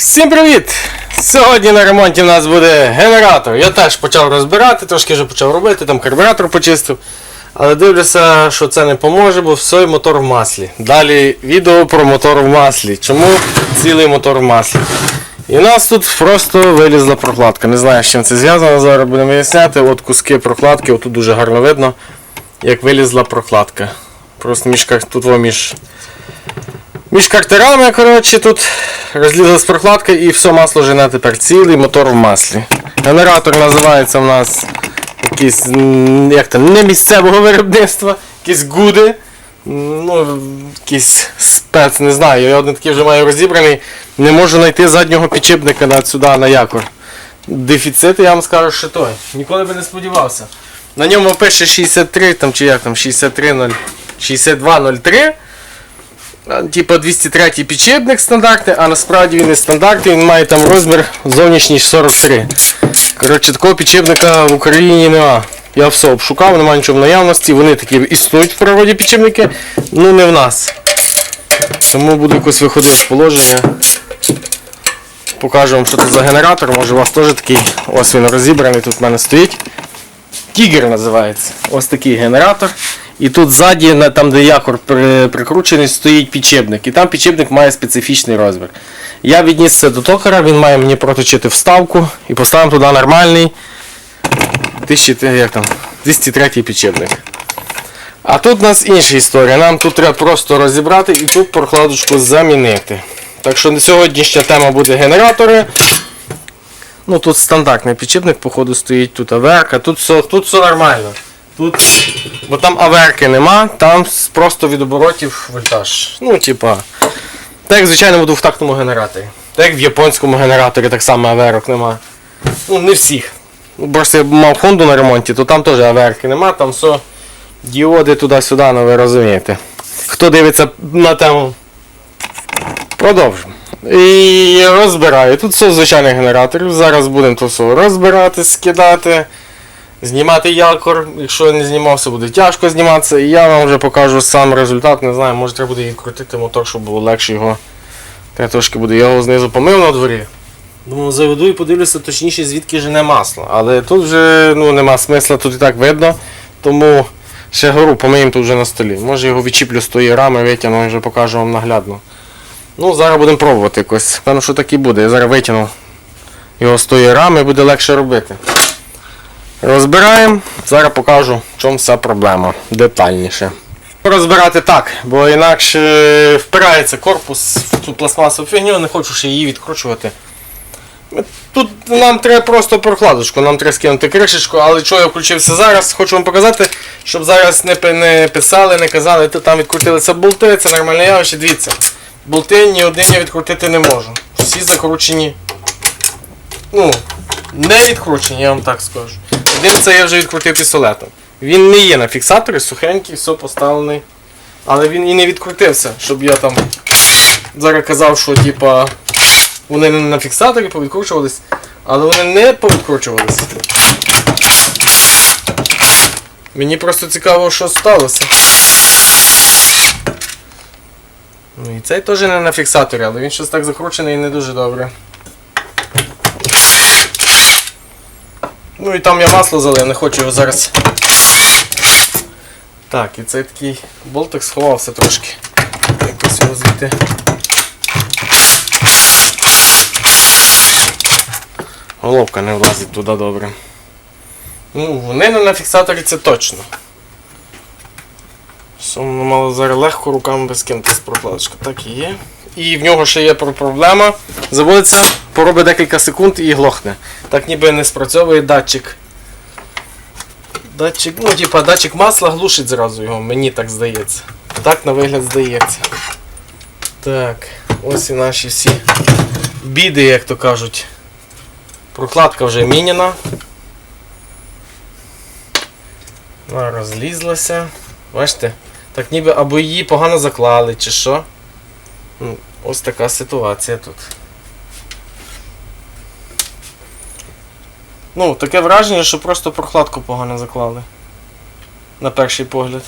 Всім привіт! Сьогодні на ремонті в нас буде генератор. Я теж почав розбирати, трошки вже почав робити, там карбюратор почистив. Але дивлюся, що це не поможе, бо все мотор в маслі. Далі відео про мотор в маслі. Чому цілий мотор в маслі? І у нас тут просто вилізла прокладка. Не знаю, з чим це зв'язано, зараз будемо виясняти. От куски прокладки, отут дуже гарно видно, як вилізла прокладка. Просто між, тут між між картерами, коротше, тут розлізлась прокладка і все масло жене тепер цілий мотор в маслі. Генератор називається в нас якийсь, як там, не місцевого виробництва, якісь гуди. Ну, якийсь спец, не знаю. Я один такий вже маю розібраний. Не можу знайти заднього підчепника на сюди, на якор. Дефіцит, я вам скажу, що той. Ніколи би не сподівався. На ньому пише 63, там чи як там, 63, 6203. А, Типа 203 підшипник стандартний, а насправді він не стандартний, він має там розмір зовнішній 43. Коротше, такого підшипника в Україні нема. Я все обшукав, немає нічого в наявності. Вони такі існують в природі підшипники, ну не в нас. Тому буду якось виходити з положення. Покажу вам, що це за генератор. Може у вас теж такий. Ось він розібраний, тут в мене стоїть. Тігер називається. Ось такий генератор. І тут ззаді, там де якор прикручений, стоїть підчепник. І там підчепник має специфічний розмір. Я відніс це до токара, він має мені проточити вставку і поставимо туди нормальний 1000, як там, 203 підчепник. А тут у нас інша історія. Нам тут треба просто розібрати і тут прокладочку замінити. Так що сьогоднішня тема буде генератори. Ну тут стандартний підчепник, походу, стоїть тут аверка, тут все, тут все нормально. Тут, бо там аверки нема, там просто від оборотів вольтаж. Ну, типа. Так як в звичайному двохтактному генераторі. Так як в японському генераторі так само аверок нема. Ну, не всіх. Ну, Просто я мав Хонду на ремонті, то там теж аверки нема, там все діоди туди-сюди, ну ви розумієте. Хто дивиться на тему Продовжимо. І розбираю. Тут все звичайних генераторів. Зараз будемо то все розбирати, скидати, знімати якор. Якщо не знімався, буде тяжко зніматися. І я вам вже покажу сам результат. Не знаю, може треба буде відкрутити мотор, щоб було легше його. Я трошки буду я його знизу помив на дворі. Думаю, заведу і подивлюся точніше, звідки жене масло. Але тут вже ну, нема смисла, тут і так видно. Тому ще гору помиємо тут вже на столі. Може його відчіплю з тої рами, витягну і вже покажу вам наглядно. Ну, зараз будемо пробувати якось. Певно, що так і буде. Я зараз витягну його з тої рами, буде легше робити. Розбираємо, зараз покажу, в чому вся проблема детальніше. Розбирати так, бо інакше впирається корпус в цю пластмасову фігню, не хочу ще її відкручувати. Тут нам треба просто прокладочку, нам треба скинути кришечку, але чого я включився зараз, хочу вам показати, щоб зараз не, не писали, не казали, то там відкрутилися болти, це нормальне явище. Дивіться, болти ні один я відкрутити не можу. Всі закручені. Ну, не відкручені, я вам так скажу. Один це я вже відкрутив пістолетом. Він не є на фіксаторі, сухенький, все поставлений. Але він і не відкрутився, щоб я там зараз казав, що типа вони не на фіксаторі повідкручувались, але вони не повідкручувались. Мені просто цікаво, що сталося. Ну і цей теж не на фіксаторі, але він щось так закручений і не дуже добре. Ну і там я масло залив, не хочу його зараз. Так, і цей такий болтик сховався трошки. Якось його звідти. Головка не влазить туди добре. Ну, вони не на фіксаторі це точно. Воно мало зараз легко руками без кинути прокладочка. Так і є. І в нього ще є проблема. Заводиться, поробить декілька секунд і глохне. Так ніби не спрацьовує датчик. Датчик, ну типа датчик масла глушить зразу його, мені так здається. Так на вигляд здається. Так, ось і наші всі біди, як то кажуть. Прокладка вже міняна. Вона розлізлася. Бачите? Так ніби або її погано заклали, чи що. Ну, Ось така ситуація тут. Ну, таке враження, що просто прокладку погано заклали. На перший погляд.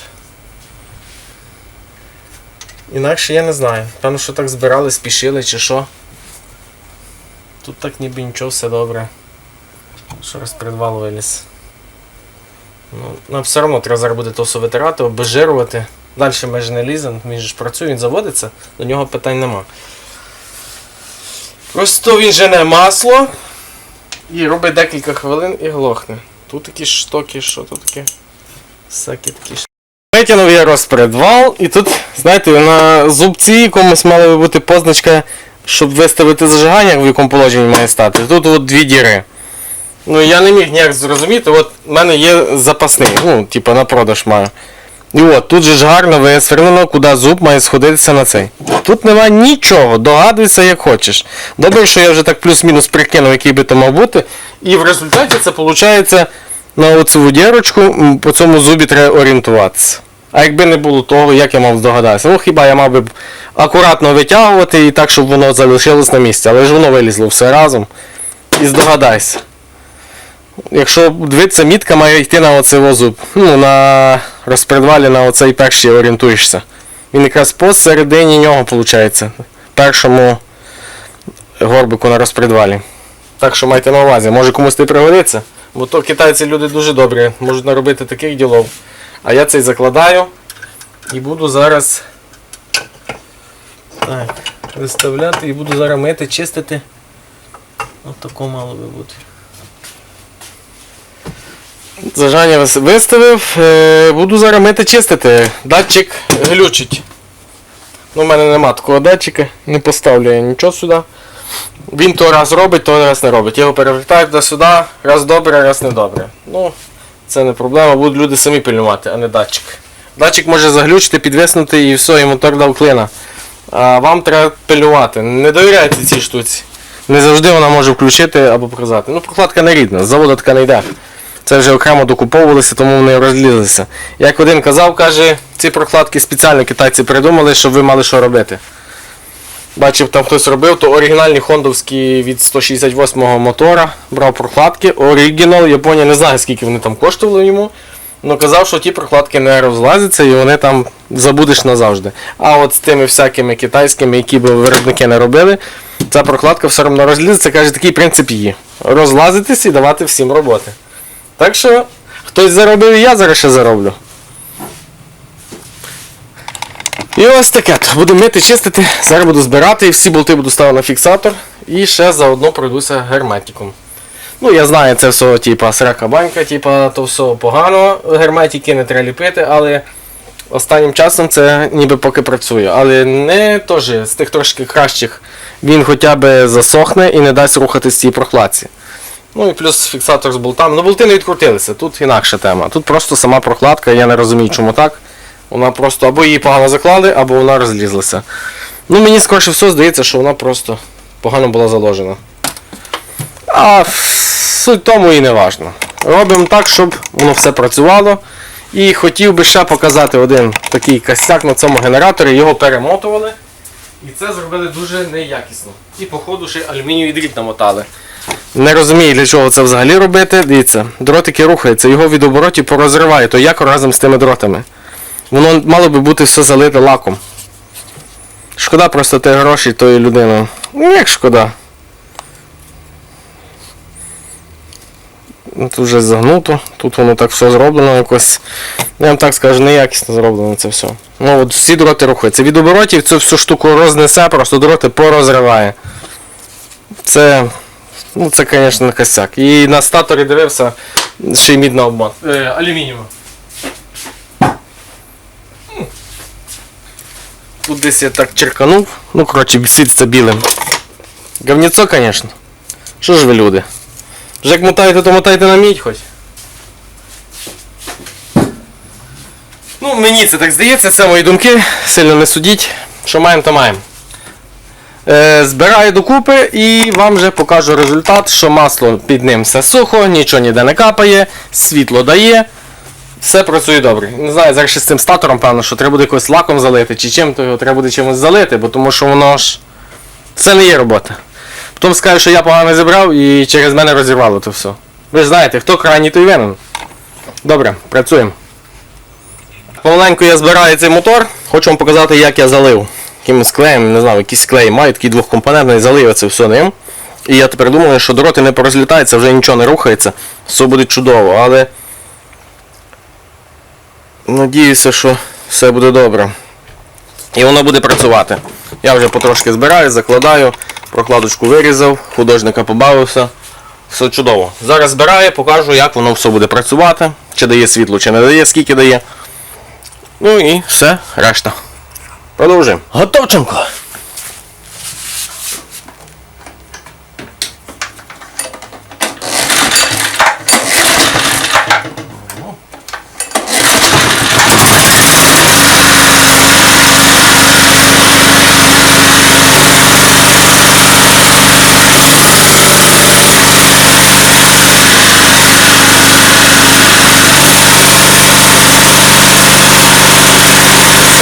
Інакше я не знаю. Певно, що так збирали, спішили чи що. Тут так ніби нічого, все добре. Що розпредвал виліз. Ну, нам все одно треба зараз буде то все витирати, обезжирувати. Далі ми ж не ліземо, він ж працює, він заводиться, до нього питань нема. Просто він жене масло і робить декілька хвилин і глохне. Тут такі штоки, що тут таке? Всякі такі штуки. Витягнув я розпредвал, і тут, знаєте, на зубці якомусь мала би бути позначка, щоб виставити зажигання, в якому положенні має стати. Тут от дві діри. Ну я не міг ніяк зрозуміти, от в мене є запасний, ну, типу на продаж маю. І от, тут же ж гарно висверлено, куди зуб має сходитися на цей. Тут нема нічого, догадуйся як хочеш. Добре, що я вже так плюс-мінус прикинув, який би то мав бути. І в результаті це виходить на оцю дірочку, по цьому зубі треба орієнтуватися. А якби не було того, як я мав здогадатися? Ну хіба я мав би акуратно витягувати і так, щоб воно залишилось на місці, але ж воно вилізло все разом. І здогадайся. Якщо дивитися, мітка має йти на оцей зуб. Ну, на розпредвалі на оцей перший орієнтуєшся. Він якраз посередині нього виходить. Першому горбику на розпредвалі. Так що майте на увазі, може комусь не пригодиться. Бо то китайці люди дуже добрі, можуть наробити таких ділов. А я цей закладаю і буду зараз так, виставляти і буду зараз мити, чистити. Ось тако мало би бути. Зажання виставив. Е, буду зараз мити чистити. Датчик глючить. Ну, у мене нема такого датчика, не поставлю я нічого сюди. Він то раз робить, то раз не робить. Я його перевертаю туди-сюди, раз добре, раз не добре. Ну, це не проблема, будуть люди самі пильнувати, а не датчик. Датчик може заглючити, підвиснути і все, і мотор дав клина. А вам треба пильнувати. Не довіряйте цій штуці. Не завжди вона може включити або показати. Ну, прокладка не рідна, з заводу така не йде. Це вже окремо докуповувалися, тому вони розлізлися. Як один казав, каже, ці прокладки спеціально китайці придумали, щоб ви мали що робити. Бачив, там хтось робив, то оригінальні хондовські від 168-го мотора брав прокладки. Оригінал, Японія не знаю, скільки вони там коштували йому. Ну казав, що ті прокладки не розлазяться і вони там забудеш назавжди. А от з тими всякими китайськими, які б виробники не робили, ця прокладка все одно розлізеться, каже, такий принцип її. Розлазитись і давати всім роботи. Так що, хтось заробив і я зараз ще зароблю. І ось таке. Буду мити, чистити, зараз буду збирати, всі болти буду ставити на фіксатор і ще заодно пройдуся герметиком. Ну, я знаю, це все, типа, срака банька, типа, то все погано, герметики не треба ліпити, але останнім часом це ніби поки працює. Але не теж з тих трошки кращих він хоча б засохне і не дасть рухатись цій прохладці. Ну і плюс фіксатор з болтами. Ну болти не відкрутилися, тут інакша тема. Тут просто сама прокладка, я не розумію, чому так. Вона просто або її погано заклали, або вона розлізлася. Ну мені скоріше все здається, що вона просто погано була заложена. А суть тому і не важно. Робимо так, щоб воно все працювало. І хотів би ще показати один такий косяк на цьому генераторі, його перемотували. І це зробили дуже неякісно. І походу ще алюмінієвий дріт намотали. Не розумію, для чого це взагалі робити. Дивіться, дротики рухаються, його від оборотів порозриває, то як разом з тими дротами. Воно мало би бути все залите лаком. Шкода просто те гроші тої людини. Ну як шкода. Ну, Тут вже загнуто, тут воно так все зроблено якось. Я вам так скажу, неякісно зроблено це все. Ну от всі дроти рухаються. Від оборотів цю всю штуку рознесе, просто дроти порозриває. Це. Ну це, звісно, косяк. І на статорі дивився ще й мідна обман. Е, алюмінієва. Тут десь я так черканув. Ну, коротше, світиться білим. Говніцо, звісно. Що ж ви люди? Вже як мотаєте, то мотайте на мідь хоч. Ну, мені це так здається, це мої думки. Сильно не судіть. Що маємо, то маємо. Е, збираю докупи і вам вже покажу результат, що масло під ним все сухо, нічого ніде не капає, світло дає. Все працює добре. Не знаю, зараз з цим статором, певно, що треба буде якось лаком залити, чи чим то його треба буде чимось залити, бо тому що воно ж. Це не є робота. Потім скажу, що я погано зібрав і через мене розірвало то все. Ви ж знаєте, хто крайній, той винен. Добре, працюємо. Помаленьку я збираю цей мотор, хочу вам показати, як я залив. Якимось клеєм, не знаю, якийсь клей маю, такий двохкомпонентний, залив це все ним. І я тепер думаю, що дроти не порозлітаються, вже нічого не рухається, все буде чудово, але надіюся, що все буде добре. І воно буде працювати. Я вже потрошки збираю, закладаю, прокладочку вирізав, художника побавився. Все чудово. Зараз збираю, покажу, як воно все буде працювати, чи дає світло, чи не дає, скільки дає. Ну і все, решта. Продовжуємо. Готовченко.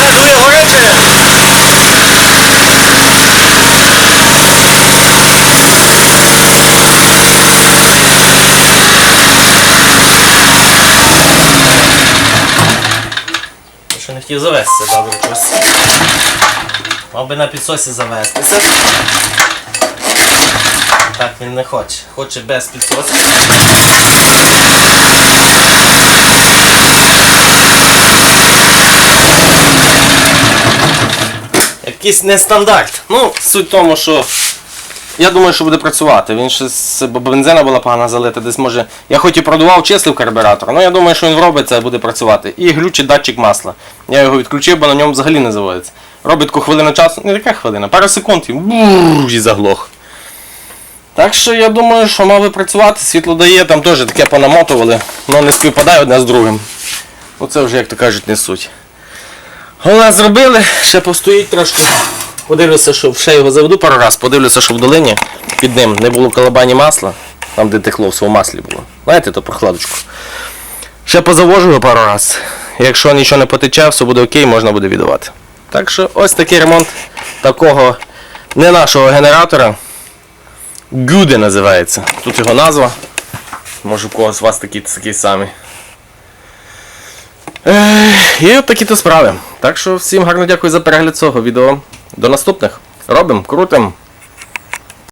Все дує горити. Що не хотів завестися, добре щось. Мав би на підсосі завестися. Так він не хоче. Хоче без підсосу. Якийсь нестандарт. Ну, суть в тому, що я думаю, що буде працювати. Він щось, бо бензина була погана залита, десь може. Я хоч і продував, числив карбюратор, але я думаю, що він вробиться і буде працювати. І глючить датчик масла. Я його відключив, бо на ньому взагалі не заводиться. Робить таку хвилину часу, не яка хвилина, пару секунд і бур, і заглох. Так що я думаю, що мав би працювати, світло дає, там теж таке понамотували, воно не співпадає одне з другим. Оце вже, як то кажуть, не суть. Головне зробили, ще постоїть трошки. Подивлюся, що ще його заведу пару раз, подивлюся, що в долині під ним не було колебані масла, там де текло все в маслі було. Знаєте, то прохладочку. Ще позавожу його пару раз. Якщо нічого не потече, все буде окей, можна буде віддавати. Так що ось такий ремонт такого не нашого генератора. Гуде називається. Тут його назва. Може у когось з вас такі, такі самі. І от такі то справи. Так що всім гарно дякую за перегляд цього відео. До наступних. Робимо, крутим.